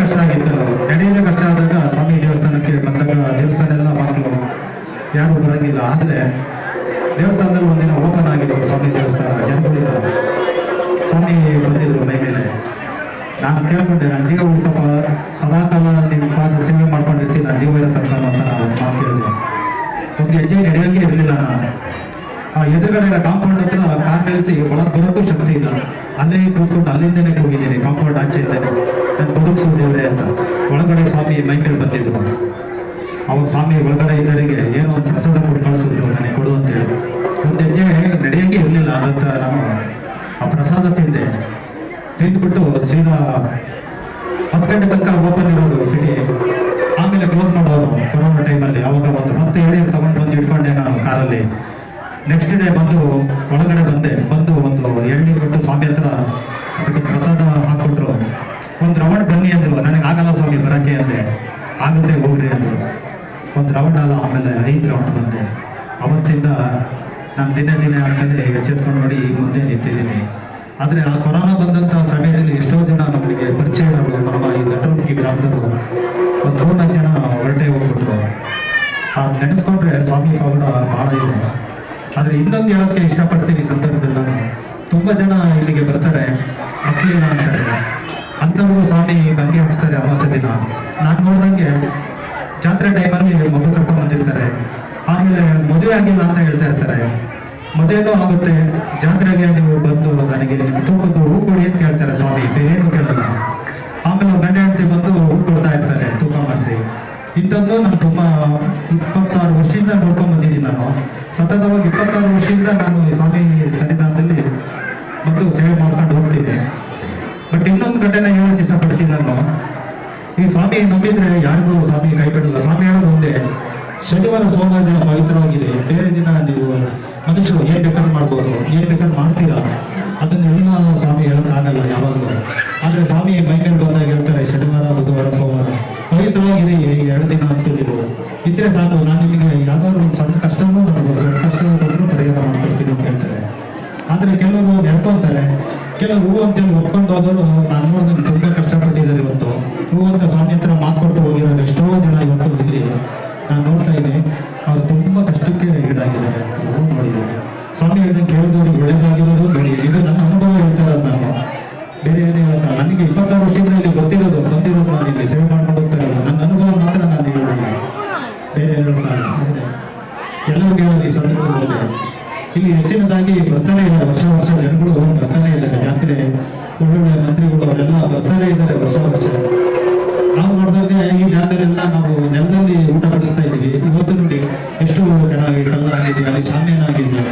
ಕಷ್ಟ ಆಗಿತ್ತು ನಾವು ಕಷ್ಟ ಆದಾಗ ಸ್ವಾಮಿ ದೇವಸ್ಥಾನಕ್ಕೆ ಬಂದಾಗ ದೇವಸ್ಥಾನ ಎಲ್ಲ ಮಕ್ಕಳು ಯಾರು ಬರೋದಿಲ್ಲ. ಆದ್ರೆ ದೇವಸ್ಥಾನದಲ್ಲಿ ಒಂದಿನ ಓಪನ್ ಆಗಿತ್ತು ಸ್ವಾಮಿ ದೇವಸ್ಥಾನ ಜನಗಳಿಲ್ಲ ಸ್ವಾಮಿ ಬಂದಿದ್ರು ಮೈ ಮೇಲೆ. ನಾನು ಕೇಳ್ಕೊಂಡೆ ನನ್ನ ಜೀವ ಉತ್ಸವ ಸದಾಕಾಲ ನಿಮ್ಮ ಪಾದ ಸೇವೆ ಮಾಡ್ಕೊಂಡಿರ್ತೀನಿ ನನ್ನ ಜೀವ ತಕ್ಷಣ ಅಂತ ನಾನು ಕೇಳಿದೆ. ಒಂದು ಹೆಜ್ಜೆ ನಡೆಯೋಕೆ ಇರಲಿಲ್ಲ ನಾನು. ಆ ಎದುರುಗಡೆ ಕಾಂಪೌಂಡ್ ಹತ್ರ ಕಾರ್ ನಿಲ್ಲಿಸಿ ಒಳಗೆ ಬರೋಕ್ಕೂ ಶಕ್ತಿ ಇಲ್ಲ. ಅಲ್ಲೇ ಕೂತ್ಕೊಂಡು ಅಲ್ಲಿಂದನೇ ಹೋಗಿದ್ದೀನಿ ಕಾಂಪೌಂಡ್ ಆಚೆ ನಾನು ಬದುಕಿಸು ದೇವ್ರೆ ಅಂತ. ಒಳಗಡೆ ಸ್ವಾಮಿ ಮೈ ಮೇಲೆ ಬಂದಿದ್ರು ಸ್ವಾಮಿ ಒಳಗಡೆ ಇದ್ದವರಿಗೆ ಏನೋ ಒಂದು ಪ್ರಸಾದ ಕೊಟ್ಟು ಕಳಿಸಿದ್ರು, ನನಗೆ ಕೊಡು ಅಂತೇಳಿ ಒಂದು ಹೆಜ್ಜೆ ನಡೆಯೋಂಗೆ ಇರಲಿಲ್ಲ ಅದಂತ ನಾನು ಆ ಪ್ರಸಾದ ತಿಂದೆ. ತಿಂದ್ಬಿಟ್ಟು ಸೀದಾ ಹತ್ತು ಗಂಟೆ ತನಕ ಓಪನ್ ಇರೋದು ಸಿಟಿ ಆಮೇಲೆ ಕ್ಲೋಸ್ ಮಾಡೋದು ಕೊರೋನಾ ಟೈಮಲ್ಲಿ ಅವಾಗ ಒಂದು ಹತ್ತು ಎಣ್ಣೆ ತಗೊಂಡು ಬಂದು ಇಟ್ಕೊಂಡೆ ನಾನು ಕಾರಲ್ಲಿ. ನೆಕ್ಸ್ಟ್ ಡೇ ಬಂದು ಒಳಗಡೆ ಬಂದೆ. ಬಂದು ಒಂದು ಎಣ್ಣೆ ಕೊಟ್ಟು ಸ್ವಾಮಿ ಹತ್ರ ಅದಕ್ಕೆ ಪ್ರಸಾದ ಹಾಕ್ಕೊಟ್ರು ಒಂದು ರೌಂಡ್ ಬನ್ನಿ ಅಂದರು ನನಗೆ ಆಗಲ್ಲ ಸ್ವಾಮಿ, ಬರಕ್ಕೆ ಅಂದೆ. ಆಗುತ್ತೆ ಹೋಗ್ರಿ ಅಂದರು. ಒಂದು ರೌಂಡ್ ಅಲ್ಲ, ಆಮೇಲೆ ಐದು ರೌಂಡ್ ಬಂದೆ. ಅವತ್ತಿಂದ ನಾನು ದಿನ ದಿನ ಆದಮೇಲೆ ಎಚ್ಚೆತ್ಕೊಂಡು ನೋಡಿ ಮುಂದೆ ನಿಂತಿದ್ದೀನಿ. ಆದರೆ ಆ ಕೊರೋನಾ ಬಂದಂಥ ಸಮಯದಲ್ಲಿ ಎಷ್ಟೋ ಜನ ನಮಗೆ ಪರಿಚಯ ನಮ್ಮ ಈ ದಟ್ಟುಂಗಿ ಗ್ರಾಮದವರು, ಒಂದು ಮೂರ್ನಾಲ್ಕು ಜನ ಹೊರಟೆ ಹೋಗ್ಬಿಟ್ರು. ಆ ನೆನೆಸ್ಕೊಂಡ್ರೆ ಸ್ವಾಮಿ ಪವಾಡ ಭಾಳ ಇದೆ. ಆದರೆ ಇನ್ನೊಂದು ಹೇಳೋಕ್ಕೆ ಇಷ್ಟಪಡ್ತೀನಿ ಸಂದರ್ಭದಲ್ಲಿ ನಾನು. ತುಂಬ ಜನ ಇಲ್ಲಿಗೆ ಬರ್ತಾರೆ. ಮಕ್ಕಳಿಲ್ಲ ಗಂಗೆ ಹಾಕ್ಸ್ತಾರೆ ಅಮಾವಾಸ್ಯ ದಿನ ನಾನು ನೋಡ್ದಂಗೆ ಜಾತ್ರೆ ಟೈಮಲ್ಲಿ ಮಗು ಕರ್ಕೊಂಡು ಬಂದಿರ್ತಾರೆ. ಆಮೇಲೆ ಮದುವೆ ಆಗಿಲ್ಲ ಅಂತ ಹೇಳ್ತಾ ಇರ್ತಾರೆ. ಮದುವೆನೂ ಆಗುತ್ತೆ. ಜಾತ್ರೆಗೆ ನೀವು ಬಂದು ನನಗೆ ತೂಕದ್ದು ಹೂ ಕೊಡಿ ಅಂತ ಕೇಳ್ತಾರೆ ಸ್ವಾಮಿ. ಬೇರೇನು ಕೇಳಲ್ಲ. ಆಮೇಲೆ ಗಂಡ ಹೆಂಡತಿ ಬಂದು ಹೂ ಕೊಡ್ತಾ ಇರ್ತಾರೆ ತೂಕ ಮಾಡಿಸಿ. ಇಂಥದ್ದು ನಾನು ತುಂಬ ಇಪ್ಪತ್ತಾರು ವರ್ಷದಿಂದ ನೋಡ್ಕೊಂಡ್ ಬಂದಿದ್ದೀನಿ ನಾನು. ಸತತವಾಗಿ ಇಪ್ಪತ್ತಾರು ವರ್ಷದಿಂದ ನಾನು ಸ್ವಾಮಿ ಸನ್ನಿಧಾನದಲ್ಲಿ ಬಂದು ಸೇವೆ ಮಾಡ್ಕೊಂಡು ಹೋಗ್ತೀನಿ ಬಟ್ ಇನ್ನೊಂದು ಘಟನೆ ಹೇಳೋಕೆ ಇಷ್ಟಪಡ್ತೀನಿ ನಾನು. ಈ ಸ್ವಾಮಿ ನಂಬಿದ್ರೆ ಯಾರಿಗೂ ಸ್ವಾಮಿ ಕೈ ಬಿಡಲ್ಲ ಸ್ವಾಮಿ ಹೇಳೋದು ಒಂದೇ, ಶನಿವಾರ ಸೋಮವಾರ ದಿನ ಪವಿತ್ರವಾಗಿದೆ. ಬೇರೆ ದಿನ ನೀವು ಮನುಷ್ಯರು ಏನ್ ಬೇಕಾದ್ರೂ ಮಾಡ್ಬೋದು. ಏನ್ ಬೇಕಾದ್ರೂ ಮಾಡ್ತೀರಾ? ಅದನ್ನೆಲ್ಲ ಸ್ವಾಮಿ ಹೇಳೋಕ್ಕಾಗಲ್ಲ ಯಾವಾಗಲೂ. ಆದ್ರೆ ಸ್ವಾಮಿ ಮೈ ಮೇಲೆ ಬಂದಾಗ ಹೇಳ್ತಾರೆ, ಶನಿವಾರ, ಬುಧವಾರ, ಸೋಮವಾರ ಪವಿತ್ರವಾಗಿದೆ ಎರಡು ದಿನ ಅಂತ ನೀವು. ಇದ್ರೆ ಸಾಕು, ನಾನು ನಿಮಗೆ ಕೆಲವರು ಹೂ ಅಂತೇಳಿ ಒಪ್ಕೊಂಡು ಹೋದವರು ನಾನು ನೋಡಿದ್ರೆ ತುಂಬಾ ಕಷ್ಟಪಟ್ಟಿದ್ದಾರೆ ಇವತ್ತು. ಹೂ ಅಂತ ಸ್ವಾಮಿ ಹತ್ರ ಮಾತು ಹೋಗಿರೋ ಎಷ್ಟೋ ಜನ ಇವತ್ತು ಇಲ್ಲಿ. ನಾನು ನೋಡ್ತಾ ಇದ್ದೀನಿ ಅವ್ರು ತುಂಬಾ ಕಷ್ಟಕ್ಕೆ ಈಡಾಗಿದ್ದಾರೆ ಹೂ ನೋಡಿದ್ದಾರೆ ಸ್ವಾಮಿ ಹೇಳಿದಂಗೆ ಕೇಳಿದವ್ರಿಗೆ ಒಳ್ಳೇದಾಗಿರೋದು ಬೆಳಿ ಇದು ನನ್ನ ಅನುಭವ ಹೇಳ್ತಾ ಇರೋದು ನಾನು. ಬೇರೆ ಏನು ಹೇಳಲ್ಲ ನನಗೆ ಇಪ್ಪತ್ತಾರು ವರ್ಷದಿಂದ ಇಲ್ಲಿ ಗೊತ್ತಿರೋದು, ಬಂದಿರೋದು ನಾನು ಇಲ್ಲಿ ಸೇವೆ ಮಾಡ್ಕೊಂಡು ಹೋಗ್ತಾ ಇರೋದು. ನನ್ನ ಅನುಭವ ಮಾತ್ರ ನಾನು ಹೇಳೋದಿಲ್ಲ ಬೇರೆ ಹೇಳ್ತಾ ಎಲ್ಲರಿಗೂ ಹೇಳೋದು ಈ ಸಂದರ್ಭದಲ್ಲಿ ಇಲ್ಲಿ ಹೆಚ್ಚಿನದಾಗಿ ಬರ್ತಾನೆ ಇದ್ದಾರೆ. ವರ್ಷ ವರ್ಷ ಜನಗಳು ಬರ್ತಾನೆ ಇದ್ದಾರೆ. ಜಾತ್ರೆ, ಒಳ್ಳೊಳ್ಳೆ ಮಂತ್ರಿಗಳು ಅವರೆಲ್ಲ ಬರ್ತಾನೆ ಇದ್ದಾರೆ ವರ್ಷ ವರ್ಷ. ನಾವು ನೋಡಿದಾಗ ಈ ಜಾತ್ರೆಲ್ಲ ನಾವು ನೆಲದಲ್ಲಿ ಊಟ ಬಡಿಸ್ತಾ ಇದ್ದೀವಿ. ಇವತ್ತು ನೋಡಿ ಎಷ್ಟು ಚೆನ್ನಾಗಿ ಕಲ್ಲಾಗಿದೆ ಅಲ್ಲಿ ಶಾಮಿಯಾನ ಆಗಿದೆ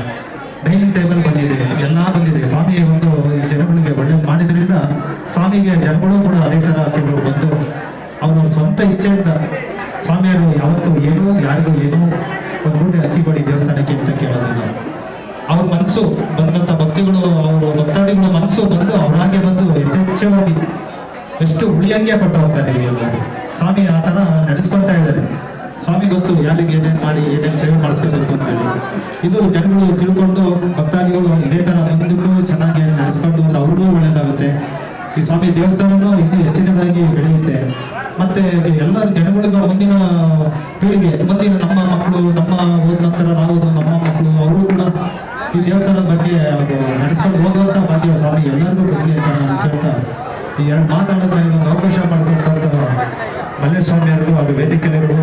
ಡೈನಿಂಗ್ ಟೇಬಲ್ ಬಂದಿದೆ. ಎಲ್ಲ ಬಂದಿದೆ. ಸ್ವಾಮಿ ಒಂದು ಜನಗಳಿಗೆ ಒಳ್ಳೆ ಮಾಡಿದ್ರಿಂದ ಸ್ವಾಮಿಗೆ ಜನಗಳು ಕೂಡ ಅದೇ ತರ ಕೆಲವರು ಬಂದು ಅವರ ಸ್ವಂತ ಇಚ್ಛೆಯಿಂದ ಸ್ವಾಮಿಯರು ಯಾವತ್ತೂ ಏನು, ಯಾರಿಗೂ ಏನು ಒಂದು ಊಟ ಹಚ್ಚಿಕೊಡಿ ದೇವಸ್ಥಾನಕ್ಕೆ ಅಂತ ಕೇಳೋದಿಲ್ಲ ಅವ್ರ ಮನಸ್ಸು ಬಂದಂತ ಭಕ್ತಿಗಳು, ಅವರು ಭಕ್ತಾದಿಗಳ ಮನಸ್ಸು ಬಂದು ಅವರಾಗೆ ಬಂದು ಯಥೇಚ್ಛವಾಗಿ ಎಷ್ಟು ಉಳಿಯಂಗೆ ಪಟ್ಟು ಹೋಗ್ತಾರೆ ಎಲ್ಲರೂ. ಸ್ವಾಮಿ ಆ ತರ ನಡೆಸ್ಕೊಳ್ತಾ ಇದ್ದಾರೆ. ಸ್ವಾಮಿ ಗೊತ್ತು, ಯಾರಿಗೆ ಏನೇನು ಮಾಡಿ, ಏನೇನು ಸೇವೆ ಮಾಡಿಸ್ಕೋಬೇಕು ಅಂತೇಳಿ. ಇದು ಜನಗಳು ತಿಳ್ಕೊಂಡು ಭಕ್ತಾದಿಗಳು ಇದೇ ತರ ಮುಂದಕ್ಕೂ ಚೆನ್ನಾಗಿ ನಡೆಸ್ಕೊಂಡು ಅಂದ್ರೆ ಅವ್ರಿಗೂ ಒಳ್ಳೇದಾಗುತ್ತೆ. ಈ ಸ್ವಾಮಿ ದೇವಸ್ಥಾನನೂ ಇನ್ನೂ ಹೆಚ್ಚಿನದಾಗಿ ಬೆಳೆಯುತ್ತೆ. ಮತ್ತೆ ಎಲ್ಲರೂ ಜನಗಳಿಗೂ ಮುಂದಿನ ಪೀಳಿಗೆ, ಮುಂದಿನ ನಮ್ಮ ಮಕ್ಕಳು, ನಮ್ಮ ಹೋದ ನಂತರ ನಾವು ನಮ್ಮ ಮಕ್ಕಳು, ಅವರು ಕೂಡ ಈ ದೇವಸ್ಥಾನದ ಬಗ್ಗೆ ಒಂದು ನಡೆಸ್ಕೊಂಡು ಹೋಗುವಂತ ಮಾಧ್ಯಮ ಸ್ವಾಮಿ. ಎಲ್ಲರಿಗೂ ಬರಲಿ ಅಂತ ನಾನು ಕೇಳ್ತಾ ಈ ಎರಡು ಮಾತಾಡೋದು ಒಂದು ಅವಕಾಶ ಮಾಡಿಕೊಟ್ಟಂತ ಮಲ್ಲೇಶ್ವಾಮಿ ಅವ್ರಿಗೂ ಅದು ವೇದಿಕೆಯಲ್ಲಿರುವ